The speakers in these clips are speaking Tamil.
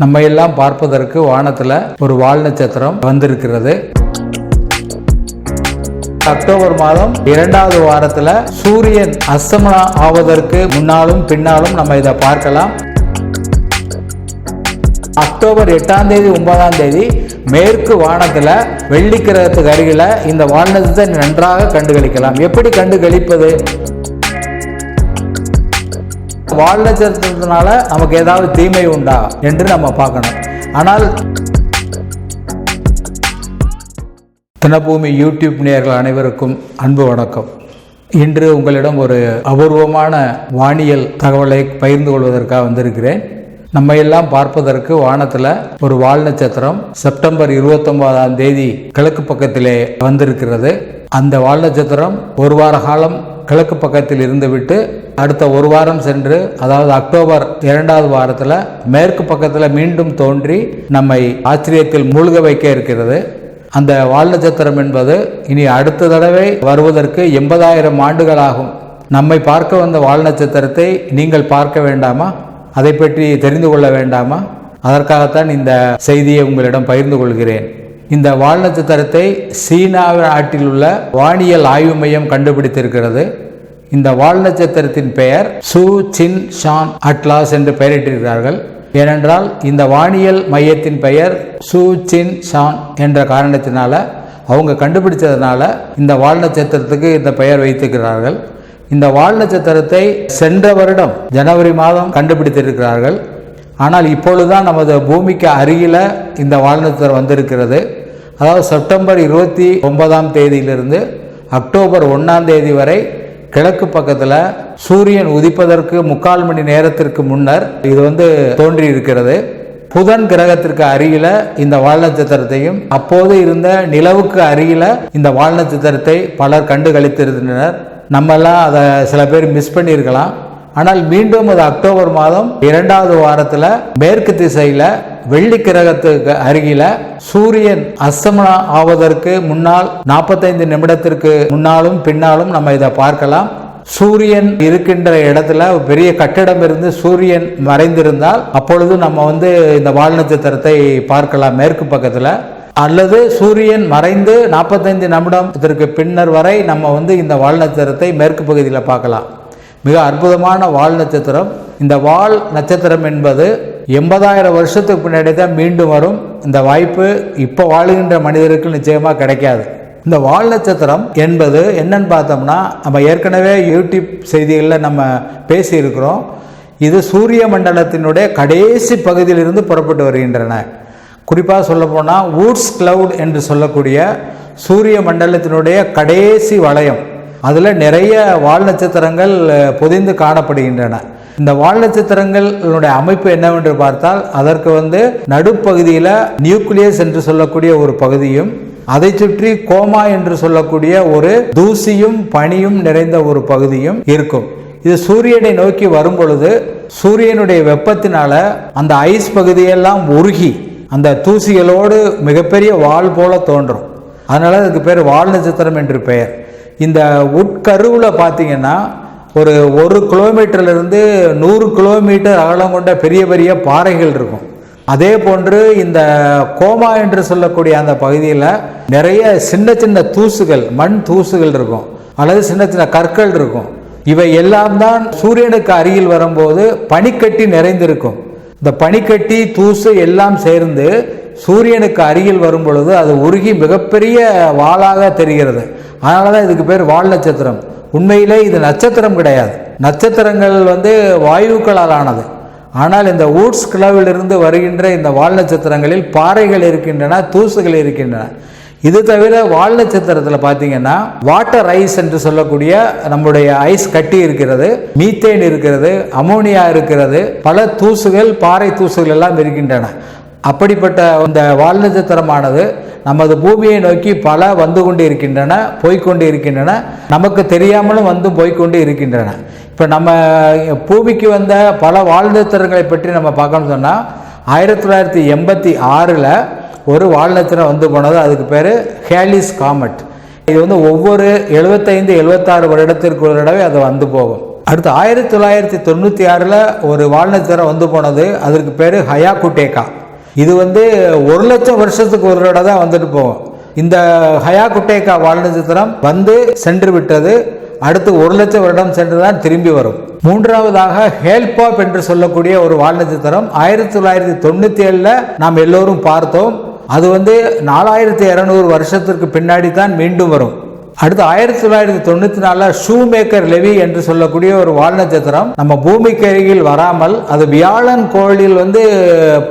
நம்ம எல்லாம் பார்ப்பதற்கு வானத்துல ஒரு வால் நட்சத்திரம் வந்திருக்கிறது. அக்டோபர் மாதம் இரண்டாவது வாரத்துல சூரியன் அஸ்தமனம் ஆவதற்கு முன்னாலும் பின்னாலும் நம்ம இதை பார்க்கலாம். அக்டோபர் எட்டாம் தேதி ஒன்பதாம் தேதி மேற்கு வானத்துல வெள்ளி கிரகத்துக்கு அருகில இந்த வால்நட்சத்தை நன்றாக கண்டுகளிக்கலாம். எப்படி கண்டுகளிப்பது? வாழ நட்சத்திரத்தினால நமக்கு ஏதாவது தீமை உண்டா என்று நம்ம பார்க்கணும். ஆனால் தினபூமி யூடியூப் நேயர்கள் அனைவருக்கும் அன்பு வணக்கம். இன்று உங்களிடம் ஒரு அபூர்வமான வானியல் தகவலை பகிர்ந்து கொள்வதற்காக வந்திருக்கிறேன். நம்ம எல்லாம் பார்ப்பதற்கு வானத்தில் ஒரு வால் நட்சத்திரம் செப்டம்பர் இருபத்தொன்பதாம் தேதி கிழக்கு பக்கத்திலே வந்திருக்கிறது. அந்த வால் நட்சத்திரம் ஒரு வார காலம் கிழக்கு பக்கத்தில் இருந்துவிட்டு அடுத்த ஒரு வாரம் சென்று அதாவது அக்டோபர் இரண்டாவது வாரத்தில் மேற்கு பக்கத்தில் மீண்டும் தோன்றி நம்மை ஆச்சரியத்தில் மூழ்க வைக்க இருக்கிறது. அந்த வால் நட்சத்திரம் என்பது இனி அடுத்த தடவை வருவதற்கு எண்பதாயிரம் ஆண்டுகளாகும். நம்மை பார்க்க வந்த வால் நட்சத்திரத்தை நீங்கள் பார்க்க வேண்டாமா? அதை பற்றி தெரிந்து கொள்ள வேண்டாமா? அதற்காகத்தான் இந்த செய்தியை உங்களிடம் பகிர்ந்து கொள்கிறேன். இந்த வால் நட்சத்திரத்தை சீனா நாட்டில் உள்ள வானியல் ஆய்வு மையம் கண்டுபிடித்திருக்கிறது. இந்த வால் நட்சத்திரத்தின் பெயர் சு சின் ஷான் அட்லாஸ் என்று பெயரிட்டிருக்கிறார்கள். ஏனென்றால் இந்த வானியல் மையத்தின் பெயர் சு சின் ஷான் என்ற காரணத்தினால அவங்க கண்டுபிடிச்சதுனால இந்த வால் நட்சத்திரத்துக்கு இந்த பெயர் வைத்திருக்கிறார்கள். இந்த வால் நட்சத்திரத்தை சென்ற வருடம் ஜனவரி மாதம் கண்டுபிடித்திருக்கிறார்கள். ஆனால் இப்பொழுதுதான் நமது பூமிக்கு அருகில் இந்த வால் நட்சத்திரம் வந்திருக்கிறது. அதாவது செப்டம்பர் இருபத்தி ஒன்பதாம் தேதியிலிருந்து அக்டோபர் ஒன்றாம் தேதி வரை கிழக்கு பக்கத்தில் சூரியன் உதிப்பதற்கு முக்கால் மணி நேரத்திற்கு முன்னர் இது வந்து தோன்றி இருக்கிறது புதன் கிரகத்திற்கு அருகில இந்த வால் நட்சத்திரத்தையும் அப்போது இருந்த நிலவுக்கு அருகில இந்த வால் நட்சத்திரத்தை பலர் கண்டு கழித்திருந்தனர் நம்மெல்லாம் அதை சில பேர் மிஸ் பண்ணியிருக்கலாம். ஆனால் மீண்டும் அது அக்டோபர் மாதம் இரண்டாவது வாரத்தில் மேற்கு திசையில் வெள்ளி கிரகத்துக்கு அருகில சூரியன் அஸ்தமனம் ஆவதற்கு முன்னால் நாற்பத்தைந்து நிமிடத்திற்கு முன்னாலும் பின்னாலும் நம்ம இதை பார்க்கலாம். சூரியன் இருக்கின்ற இடத்துல பெரிய கட்டிடம் இருந்து சூரியன் மறைந்திருந்தால் அப்பொழுது நம்ம வந்து இந்த வால் நட்சத்திரத்தை பார்க்கலாம் மேற்கு பக்கத்தில். அல்லது சூரியன் மறைந்து நாற்பத்தைந்து நிமிடத்திற்கு பின்னர் வரை நம்ம வந்து இந்த வால் நட்சத்திரத்தை மேற்கு பகுதியில் பார்க்கலாம். மிக அற்புதமான வால் நட்சத்திரம். இந்த வால் நட்சத்திரம் என்பது எண்பதாயிரம் வருஷத்துக்கு பின்னாடி தான் மீண்டும் வரும். இந்த வாய்ப்பு இப்போ வாழுகின்ற மனிதருக்கு நிச்சயமாக கிடைக்காது. இந்த வால் நட்சத்திரம் என்பது என்னன்னு பார்த்தோம்னா நம்ம ஏற்கனவே யூடியூப் செய்திகளில் நம்ம பேசியிருக்கிறோம். இது சூரிய மண்டலத்தினுடைய கடைசி பகுதியிலிருந்து புறப்பட்டு வருகின்றன. குறிப்பாக சொல்லப்போனால் வூட்ஸ் கிளவுட் என்று சொல்லக்கூடிய சூரிய மண்டலத்தினுடைய கடைசி வளையம். அதில் நிறைய வால் நட்சத்திரங்கள் பொதிந்து காணப்படுகின்றன. இந்த வால் நட்சத்திரங்களுடைய அமைப்பு என்னவென்று பார்த்தால் அதற்கு வந்து நடுப்பகுதியில் நியூக்ளியஸ் என்று சொல்லக்கூடிய ஒரு பகுதியும் அதை சுற்றி கோமா என்று சொல்லக்கூடிய ஒரு தூசியும் பனியும் நிறைந்த ஒரு பகுதியும் இருக்கும். இது சூரியனை நோக்கி வரும் பொழுது சூரியனுடைய வெப்பத்தினால அந்த ஐஸ் பகுதியெல்லாம் உருகி அந்த தூசிகளோடு மிகப்பெரிய வால் போல தோன்றும். அதனால அதுக்கு பேர் வால் நட்சத்திரம் என்று பெயர். இந்த உட்கருவில் பார்த்தீங்கன்னா ஒரு ஒரு கிலோமீட்டர்லேருந்து நூறு கிலோமீட்டர் அகலம் கொண்ட பெரிய பெரிய பாறைகள் இருக்கும். அதே போன்று இந்த கோமா என்று சொல்லக்கூடிய அந்த பகுதியில் நிறைய சின்ன சின்ன தூசுகள் மண் தூசுகள் இருக்கும். அல்லது சின்ன சின்ன கற்கள் இருக்கும். இவை எல்லாம் தான் சூரியனுக்கு அருகில் வரும்போது பனிக்கட்டி நிறைந்திருக்கும். இந்த பனிக்கட்டி தூசு எல்லாம் சேர்ந்து சூரியனுக்கு அருகில் வரும் பொழுது அது உருகி மிகப்பெரிய வாளாக தெரிகிறது. அதனால தான் இதுக்கு பேர் வால் நட்சத்திரம். உண்மையிலே இது நட்சத்திரம் கிடையாது. நட்சத்திரங்கள் வந்து வாயுக்களால் ஆனது ஆனால் இந்த ஊட்ஸ் கிளவிலிருந்து வருகின்ற இந்த வால் நட்சத்திரங்களில் பாறைகள் இருக்கின்றன தூசுகள் இருக்கின்றன. இது தவிர வால் நட்சத்திரத்தில் பார்த்தீங்கன்னா வாட்டர் ஐஸ் என்று சொல்லக்கூடிய நம்முடைய ஐஸ் கட்டி இருக்கிறது மீத்தேன் இருக்கிறது அமோனியா இருக்கிறது பல தூசுகள் பாறை தூசுகள் எல்லாம் இருக்கின்றன. அப்படிப்பட்ட இந்த வால் நட்சத்திரமானது நமது பூமியை நோக்கி பல வந்து கொண்டு இருக்கின்றன போய்கொண்டு இருக்கின்றன நமக்கு தெரியாமலும் வந்து போய்கொண்டு இருக்கின்றன இப்போ நம்ம பூமிக்கு வந்த பல வால் பற்றி நம்ம பார்க்கணும்னு சொன்னால் ஆயிரத்தி தொள்ளாயிரத்தி எண்பத்தி ஆறில் ஒரு வால் வந்து போனது. அதுக்கு பேர் ஹேலிஸ் காமெட். இது வந்து ஒவ்வொரு எழுபத்தைந்து எழுபத்தாறு வருடத்திற்கு ஒரு தடவை அது வந்து போகும். அடுத்து ஆயிரத்தி தொள்ளாயிரத்தி தொண்ணூற்றி ஆறில் ஒரு வால் வந்து போனது. அதற்கு பேர் ஹயாகுட்டேகா இது வந்து ஒரு லட்சம் வருஷத்துக்கு ஒரு தடவை தான் வந்துட்டு போகும். இந்த ஹயாகுட்டேக்கா வால் நட்சத்திரம் வந்து சென்று விட்டது. அடுத்து ஒரு லட்சம் வருடம் சென்று தான் திரும்பி வரும். மூன்றாவதாக ஹேல்பாப் என்று சொல்லக்கூடிய ஒரு வால் நட்சத்திரம் ஆயிரத்தி தொள்ளாயிரத்தி தொண்ணூற்றி ஏழில் நாம் எல்லோரும் பார்த்தோம். அது வந்து நாலாயிரத்தி இரநூறு வருஷத்திற்கு பின்னாடி தான் மீண்டும் வரும். அடுத்து ஆயிரத்தி தொள்ளாயிரத்தி தொண்ணூத்தி நாலுல ஷூ மேக்கர் லெவி என்று சொல்லக்கூடிய ஒரு வால் நட்சத்திரம் நம்ம பூமிக்கு அருகில் வராமல் அது வியாழன் கோளில் வந்து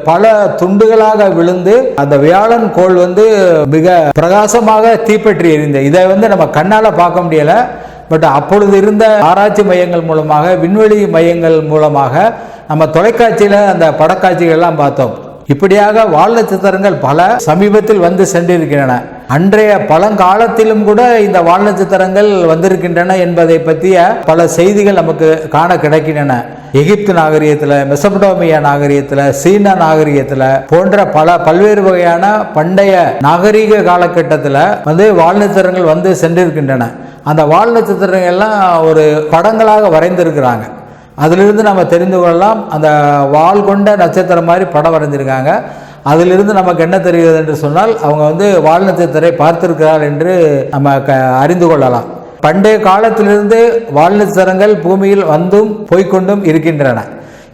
பல துண்டுகளாக விழுந்து அந்த வியாழன் கோள் வந்து மிக பிரகாசமாக தீப்பற்றி எரிந்த இதை வந்து நம்ம கண்ணால பார்க்க முடியல. பட் அப்பொழுது இருந்த ஆராய்ச்சி மையங்கள் மூலமாக விண்வெளி மையங்கள் மூலமாக நம்ம தொலைக்காட்சியில் அந்த படக்காட்சிகள்லாம் பார்த்தோம். இப்படியாக வால் நட்சத்திரங்கள் பல சமீபத்தில் வந்து சென்றிருக்கின்றன. அன்றைய பழங்காலத்திலும் கூட இந்த வால் நட்சத்திரங்கள் வந்திருக்கின்றன என்பதை பற்றிய பல செய்திகள் நமக்கு காண கிடைக்கின்றன. எகிப்து நாகரிகத்தில் மெசபடோமியா நாகரிகத்தில் சீன நாகரிகத்தில் போன்ற பல பல்வேறு வகையான பண்டைய நாகரீக காலகட்டத்தில் வந்து வால் நட்சத்திரங்கள் வந்து சென்றிருக்கின்றன. அந்த வால் நட்சத்திரங்கள்லாம் ஒரு படங்களாக வரைந்திருக்கிறாங்க. அதிலிருந்து நம்ம தெரிந்து கொள்ளலாம் அந்த வால் கொண்ட நட்சத்திரம் மாதிரி படம் வரைஞ்சிருக்காங்க அதிலிருந்து நமக்கு என்ன தெரிகிறது என்று சொன்னால் அவங்க வந்து வால் நட்சத்திரை பார்த்திருக்கிறார் என்று நம்ம க அறிந்து கொள்ளலாம். பண்டைய காலத்திலிருந்து வால் நட்சத்திரங்கள் பூமியில் வந்தும் போய்க்கொண்டும் இருக்கின்றன.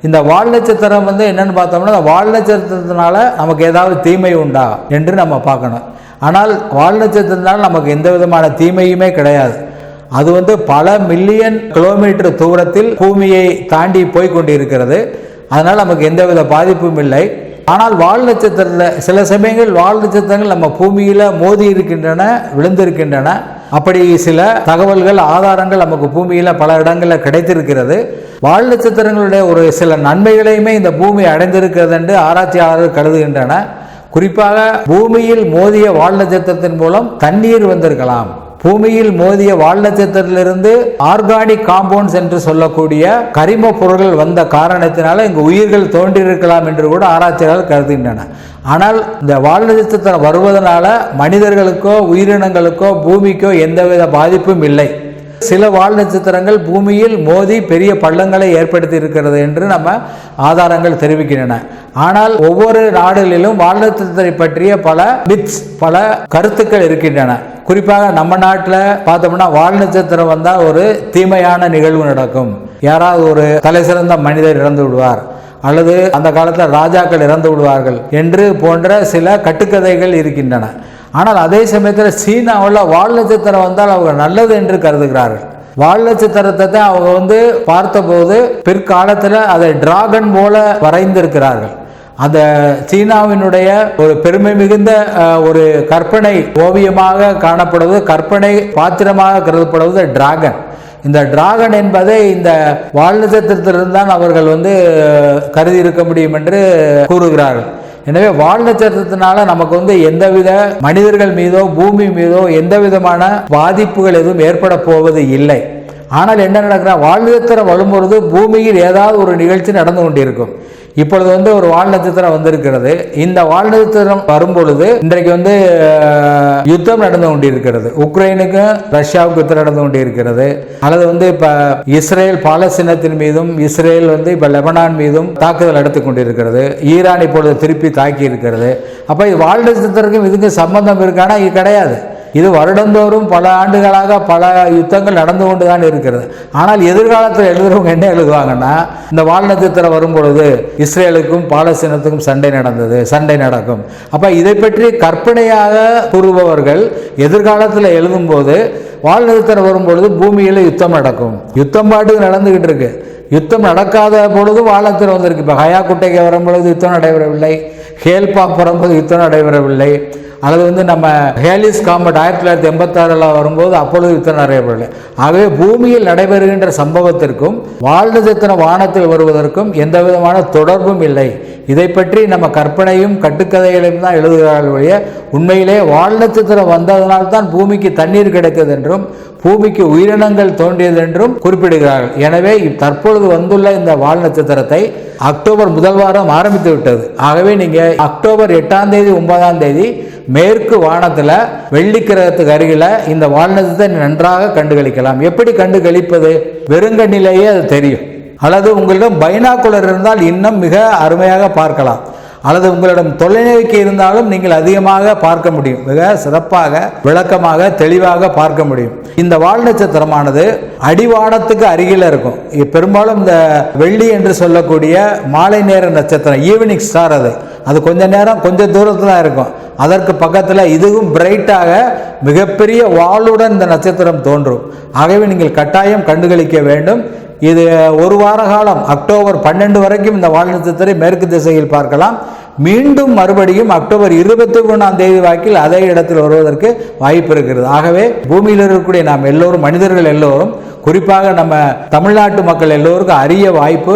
இந்த வால் நட்சத்திரம் வந்து என்னன்னு பார்த்தோம்னா அந்த வால் நட்சத்திரத்தினால நமக்கு ஏதாவது தீமை உண்டா என்று நம்ம பார்க்கணும். ஆனால் வால் நட்சத்திரத்தினால் நமக்கு எந்த விதமான தீமையுமே கிடையாது. அது வந்து பல மில்லியன் கிலோமீட்டர் தூரத்தில் பூமியை தாண்டி போய் கொண்டிருக்கிறது அதனால் நமக்கு எந்தவித பாதிப்பும் இல்லை. ஆனால் வால் நட்சத்திரத்தில் சில சமயங்கள் வால் நட்சத்திரங்கள் நம்ம பூமியில் மோதி இருக்கின்றன விழுந்திருக்கின்றன. அப்படி சில தகவல்கள் ஆதாரங்கள் நமக்கு பூமியில் பல இடங்களில் கிடைத்திருக்கிறது. வால் நட்சத்திரங்களுடைய ஒரு சில நன்மைகளையுமே இந்த பூமி அடைந்திருக்கிறது என்று ஆராய்ச்சியாளர்கள் கருதுகின்றன குறிப்பாக பூமியில் மோதிய வால் நட்சத்திரத்தின் மூலம் தண்ணீர் வந்திருக்கலாம். பூமியில் மோதிய வால் நட்சத்திரத்திலிருந்து ஆர்கானிக் காம்பவுண்ட்ஸ் என்று சொல்லக்கூடிய கரிம பொருள்கள் வந்த காரணத்தினால இங்கு உயிர்கள் தோன்றியிருக்கலாம் என்று கூட ஆராய்ச்சியாளர்கள் கருதுகின்றன ஆனால் இந்த வால் நட்சத்திரம் வருவதனால மனிதர்களுக்கோ உயிரினங்களுக்கோ பூமிக்கோ எந்தவித பாதிப்பும் இல்லை. சில வால் நட்சத்திரங்கள் பூமியில் மோதி பெரிய பள்ளங்களை ஏற்படுத்தி இருக்கிறது என்று நம்ம ஆதாரங்கள் தெரிவிக்கின்றன. ஆனால் ஒவ்வொரு நாடுகளிலும் வால் நட்சத்திரத்தை பற்றிய பல மித்ஸ் பல கருத்துக்கள் இருக்கின்றன. குறிப்பாக நம்ம நாட்டில் பார்த்தோம்னா வால் நட்சத்திரம் வந்தால் ஒரு தீமையான நிகழ்வு நடக்கும். யாராவது ஒரு தலை சிறந்த மனிதர் இறந்து விடுவார். அல்லது அந்த காலத்தில் ராஜாக்கள் இறந்து விடுவார்கள் என்று போன்ற சில கட்டுக்கதைகள் இருக்கின்றன. ஆனால் அதே சமயத்தில் சீனாவில் வால் நட்சத்திரம் வந்தால் அவங்க நல்லது என்று கருதுகிறார்கள். வால் நட்சத்திரத்தை தான் அவங்க வந்து பார்த்தபோது பிற்காலத்தில் அதை டிராகன் போல வரைந்திருக்கிறார்கள். அந்த சீனாவினுடைய ஒரு பெருமை மிகுந்த ஒரு கற்பனை ஓவியமாக காணப்படுவது கற்பனை பாத்திரமாக கருதப்படுவது டிராகன் இந்த டிராகன் என்பதை இந்த வால் நட்சத்திரத்திலிருந்து தான் அவர்கள் வந்து கருதி இருக்க முடியும் என்று கூறுகிறார்கள். எனவே வால் நட்சத்திரத்தினால நமக்கு வந்து எந்தவித மனிதர்கள் மீதோ பூமி மீதோ எந்த விதமான பாதிப்புகள் எதுவும் ஏற்பட போவது இல்லை. ஆனால் என்ன நடக்கிறா வால் நட்சத்திரம் வரும்பொழுது பூமியில் ஏதாவது ஒரு நிகழ்ச்சி நடந்து கொண்டிருக்கும். இப்பொழுது வந்து ஒரு வால் நட்சத்திரம் வந்திருக்கிறது. இந்த வால் நட்சத்திரம் வரும்பொழுது இன்றைக்கு வந்து யுத்தம் நடந்து கொண்டிருக்கிறது. உக்ரைனுக்கும் ரஷ்யாவுக்கு யுத்தம் நடந்து கொண்டிருக்கிறது. அல்லது வந்து இப்ப இஸ்ரேல் பாலஸ்தீனத்தின் மீதும் இஸ்ரேல் வந்து இப்ப லெபனான் மீதும் தாக்குதல் நடத்தி கொண்டிருக்கிறது. ஈரான் இப்பொழுது திருப்பி தாக்கி இருக்கிறது அப்ப இது வால் நட்சத்திரத்துக்கும் இதுக்கும் சம்பந்தம் இருக்கானா இது கிடையாது. இது வருடந்தோறும் பல ஆண்டுகளாக பல யுத்தங்கள் நடந்து கொண்டு தான் இருக்கிறது. ஆனால் எதிர்காலத்தில் எழுதுறவங்க என்ன எழுதுவாங்கன்னா இந்த வால் நட்சத்திரம் வரும் பொழுது இஸ்ரேலுக்கும் பாலஸ்தீனத்துக்கும் சண்டை நடந்தது சண்டை நடக்கும். அப்போ இதை பற்றி கற்பனையாக கூறுபவர்கள் எதிர்காலத்தில் எழுதும்போது வால் நட்சத்திரம் வரும்பொழுது பூமியில் யுத்தம் நடக்கும். யுத்தம் பாட்டுக்கு நடந்துகிட்டு இருக்கு. யுத்தம் நடக்காத பொழுது வாழத்தில் வந்திருக்கு. இப்போ ஹயா குட்டைக்கு வரும்பொழுது யுத்தம் நடைபெறவில்லை. ஹேல்பாக் வரும்போது யுத்தம் நடைபெறவில்லை. அல்லது வந்து நம்ம ஹேலிஸ் காம்பட் ஆயிரத்தி தொள்ளாயிரத்தி எண்பத்தாறில் வரும்போது அப்பொழுது யுத்தம் நடைபெறவில்லை. ஆகவே பூமியில் நடைபெறுகின்ற சம்பவத்திற்கும் வால் சித்தன வானத்தில் வருவதற்கும் எந்த விதமான தொடர்பும் இல்லை. இதை பற்றி நம்ம கற்பனையும் கட்டுக்கதைகளையும் தான் எழுதுகிறார்கள் ஒழிய உண்மையிலே வால் நட்சத்திரம் வந்ததனால்தான் பூமிக்கு தண்ணீர் கிடைத்தது என்றும் பூமிக்கு உயிரினங்கள் தோன்றியது என்றும் குறிப்பிடுகிறார்கள். எனவே தற்பொழுது வந்துள்ள இந்த வால் நட்சத்திரத்தை அக்டோபர் முதல் வாரம் ஆரம்பித்து விட்டது. ஆகவே நீங்க அக்டோபர் எட்டாம் தேதி ஒன்பதாம் தேதி மேற்கு வானத்தில் வெள்ளி கிரகத்துக்கு இந்த வால்நட்சத்திரத்தை நன்றாக கண்டுகளிக்கலாம். எப்படி கண்டுகளிப்பது? வெறுங்கண்ணிலேயே அது தெரியும். அல்லது உங்களிடம் பைனாக்குலர் இருந்தால் இன்னும் மிக அருமையாக பார்க்கலாம். அல்லது உங்களிடம் தொலைநோக்கி இருந்தாலும் நீங்கள் அதிகமாக பார்க்க முடியும். மிக சிறப்பாக விளக்கமாக தெளிவாக பார்க்க முடியும். இந்த வால் நட்சத்திரமானது அடிவானத்துக்கு அருகில் இருக்கும். பெரும்பாலும் இந்த வெள்ளி என்று சொல்லக்கூடிய மாலை நேர நட்சத்திரம் ஈவினிங் ஸ்டார் அது. அது கொஞ்ச நேரம் கொஞ்சம் தூரத்தில் இருக்கும். அதற்கு பக்கத்தில் இதுவும் பிரைட்டாக மிகப்பெரிய வாளுடன் இந்த நட்சத்திரம் தோன்றும். ஆகவே நீங்கள் கட்டாயம் கண்டுகளிக்க வேண்டும். இது ஒரு வார காலம் அக்டோபர் பன்னெண்டு வரைக்கும் இந்த வால் நட்சத்திரம் மேற்கு திசையில் பார்க்கலாம். மீண்டும் மறுபடியும் அக்டோபர் இருபத்தி ஒன்றாம் தேதி வாக்கில் அதே இடத்தில் வருவதற்கு வாய்ப்பு இருக்கிறது. ஆகவே பூமியில் இருக்கக்கூடிய நாம் எல்லோரும் மனிதர்கள் எல்லோரும் குறிப்பாக நம்ம தமிழ்நாட்டு மக்கள் எல்லோருக்கும் அரிய வாய்ப்பு.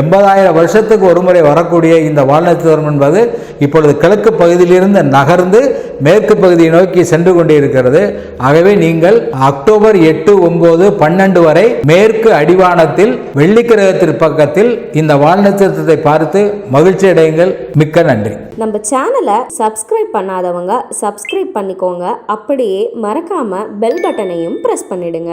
எண்பதாயிரம் வருஷத்துக்கு ஒருமுறை வரக்கூடிய இந்த வால்நட்சத்திரம் என்பது இப்பொழுது கிழக்கு பகுதியிலிருந்து நகர்ந்து மேற்கு பகுதியை நோக்கி சென்று கொண்டிருக்கிறது. ஆகவே நீங்கள் அக்டோபர் எட்டு ஒன்பது பன்னெண்டு வரை மேற்கு அடிவானத்தில் வெள்ளிக்கிரகத்தின் பக்கத்தில் இந்த வால்நட்சத்திரத்தை பார்த்து மகிழ்ச்சி அடையுங்கள். மிக்க நன்றி. நம்ம சேனலை சப்ஸ்கிரைப் பண்ணாதவங்க சப்ஸ்கிரைப் பண்ணிக்கோங்க. அப்படியே மறக்காம பெல் பட்டனையும் ப்ரெஸ் பண்ணிடுங்க.